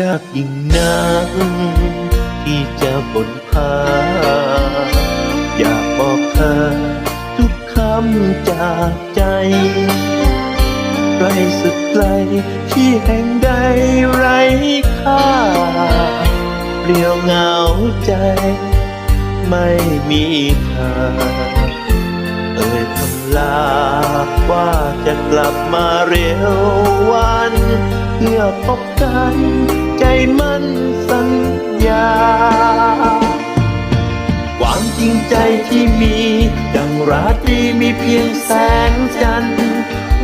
ยากยิ่งนักที่จะบนพา อยากบอกเธอทุกคำจากใจไกลสุดไกลที่แห่งใดไร้ค่าเปลี่ยวเหงาใจ ไม่มีเธอเอ่ยคำลา ว่าจะกลับมาเร็ววัน เพื่อพบกัน ใจมันสัญญา ความจริงใจที่มี ดังราตรีมีเพียงแสงจันทร์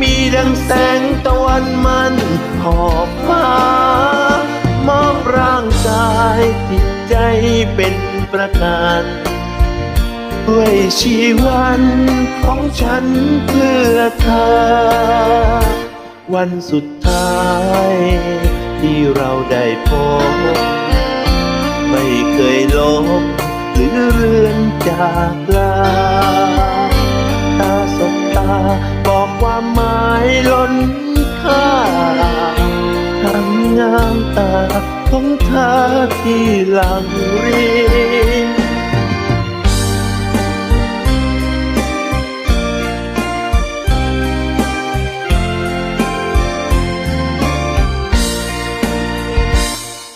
มีดังแสงตะวันมันขอบฟ้ามอบร่างกายจิตใจเป็นประการ ด้วยชีวันของฉันเพื่อเธอ วันสุดท้ายที่เราได้พบ ไม่เคยลบหรือเลือนจากลา ตาสบตาบอกความหมายล้นค่าทั้งงามตาของเธอที่หลังริน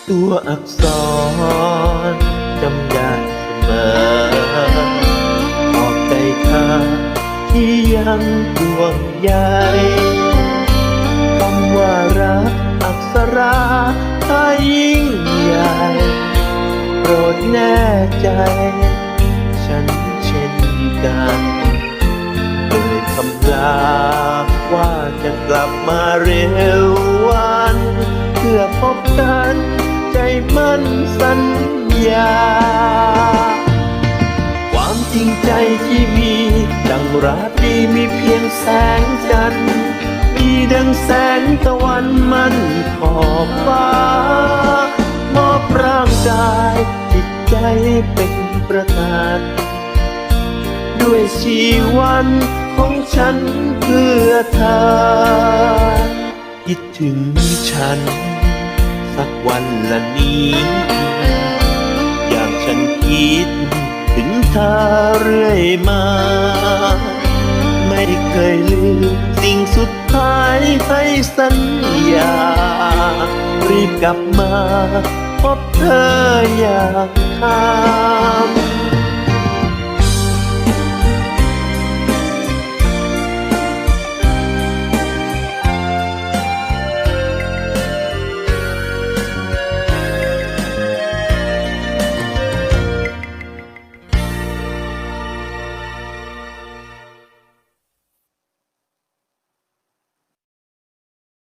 ตัวอักษรจำได้เสมอบอกใจเธอที่ยังดวงใหญ่คำว่ารักอักษราถ้ายิ่งใหญ่ โปรดแน่ใจ ฉันเช่นกันเอ่ยคำลาว่าจะกลับมาเร็ววัน เพื่อพบกัน มันสัญญา ความจริงใจที่มี ดังราตรีมีเพียงแสงจันทร์ มีดังแสงตะวันมันขอบฟ้ามอบร่างกายจิตใจเป็นประธานด้วยชีวันของฉันเพื่อเธอคิดถึงฉัน สักวันละนี้ อย่างฉันคิดถึงเธอเรื่อยมา ไม่เคยลืมสิ่งสุดท้ายให้สัญญา รีบกลับมา พบเธออย่างคาม